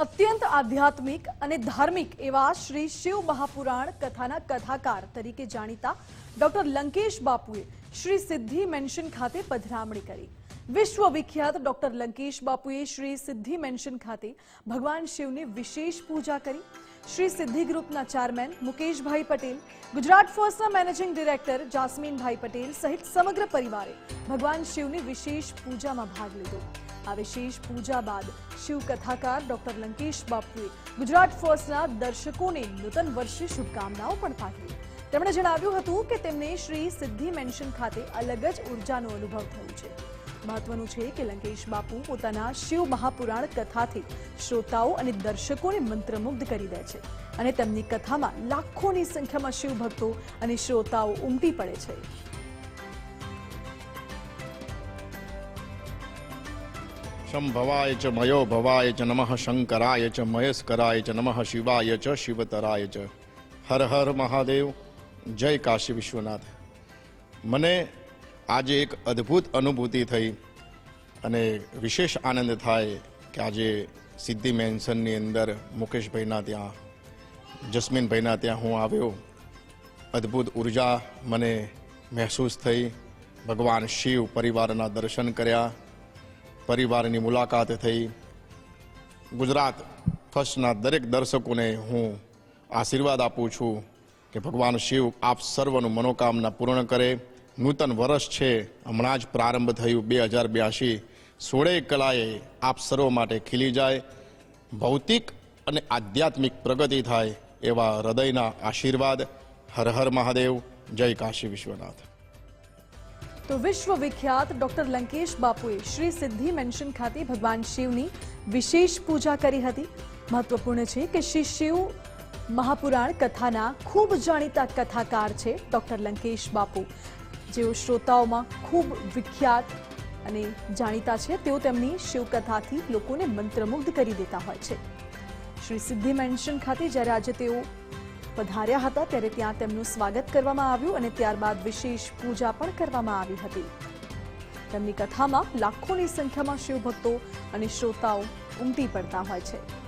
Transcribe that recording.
અત્યંત આધ્યાત્મિક અને ધાર્મિક એવા શ્રી શિવ મહાપુરાણ કથાના કથાકાર તરીકે જાણીતા ડોક્ટર લંકેશ બાપુએ શ્રી સિદ્ધિ મેન્શન ખાતે પધરામણી કરી. વિશ્વ વિખ્યાત ડોક્ટર લંકેશ બાપુએ શ્રી સિદ્ધિ મેન્શન ખાતે ભગવાન શિવની વિશેષ પૂજા કરી. શ્રી સિદ્ધિ ગ્રુપના ચેરમેન મુકેશભાઈ પટેલ, ગુજરાત ફર્સ્ટના મેનેજિંગ ડિરેક્ટર જાસ્મીનભાઈ પટેલ સહિત સમગ્ર પરિવારે ભગવાન શિવની વિશેષ પૂજામાં ભાગ લીધો. આ વિશેષ પૂજા બાદ શિવ કથાકાર ડોક્ટર લંકેશ બાપુએ ગુજરાત ફર્સ્ટના દર્શકોને નૂતન વર્ષે શુભકામનાઓ પણ પાઠવી. તેમણે જણાવ્યું હતું કે તેમને શ્રી સિદ્ધિ મેન્શન ખાતે અલગ જ ઉર્જાનો અનુભવ થયો છે. મહત્વનું છે કે લંકેશ બાપુ પોતાના શિવ મહાપુરાણ કથાથી શ્રોતાઓ અને દર્શકોને મંત્રમુગ્ધ કરી દે છે અને તેમની કથામાં લાખોની સંખ્યામાં શિવ ભક્તો અને શ્રોતાઓ ઉમટી પડે છે. શંભવાય ચ મયો ભવાય ચ નમઃ શંકરાય ચ મયસ્કરાય ચ નમઃ શિવાય ચ શિવતરાય ચ હર હર મહાદેવ જય કાશી વિશ્વનાથ મને આજે એક અદ્ભુત અનુભૂતિ થઈ અને વિશેષ આનંદ થાય કે આજે સિદ્ધિ મેન્શનની અંદર મુકેશભાઈના ત્યાં જસ્મીનભાઈના ત્યાં હું આવ્યો અદ્ભુત ઊર્જા મને મહેસૂસ થઈ ભગવાન શિવ પરિવારના દર્શન કર્યા પરિવારની મુલાકાત થઈ. ગુજરાત ફર્સ્ટના દરેક દર્શકોને હું આશીર્વાદ આપું છું કે ભગવાન શિવ આપ સર્વનું મનોકામના પૂર્ણ કરે. નૂતન વર્ષ છે, હમણાં જ પ્રારંભ થયું બે હજાર બ્યાસી સોળે કલાએ આપ સર્વ માટે ખીલી જાય. ભૌતિક અને આધ્યાત્મિક પ્રગતિ થાય એવા હૃદયના આશીર્વાદ. હર હર મહાદેવ. જય કાશી વિશ્વનાથ. તો વિશ્વ વિખ્યાત ડોક્ટર લંકેશ બાપુએ શ્રી સિદ્ધિ મેન્શન ખાતે ભગવાન શિવની વિશેષ પૂજા કરી હતી. મહત્વપૂર્ણ છે કે શ્રી શિવ મહાપુરાણ કથાના ખૂબ જાણીતા કથાકાર છે ડોક્ટર લંકેશ બાપુ. જેઓ શ્રોતાઓમાં ખૂબ વિખ્યાત અને જાણીતા છે, તેઓ તેમની શિવકથાથી લોકોને મંત્રમુગ્ધ કરી દેતા હોય છે. શ્રી સિદ્ધિ મેન્શન ખાતે જ્યારે આજે તેઓ પધાર્યા હતા ત્યારે ત્યાં તેમનું સ્વાગત કરવામાં આવ્યું અને ત્યારબાદ વિશેષ પૂજા પણ કરવામાં આવી હતી. તેમની કથામાં લાખોની સંખ્યામાં શિવભક્તો અને શ્રોતાઓ ઉમટી પડતા હોય છે.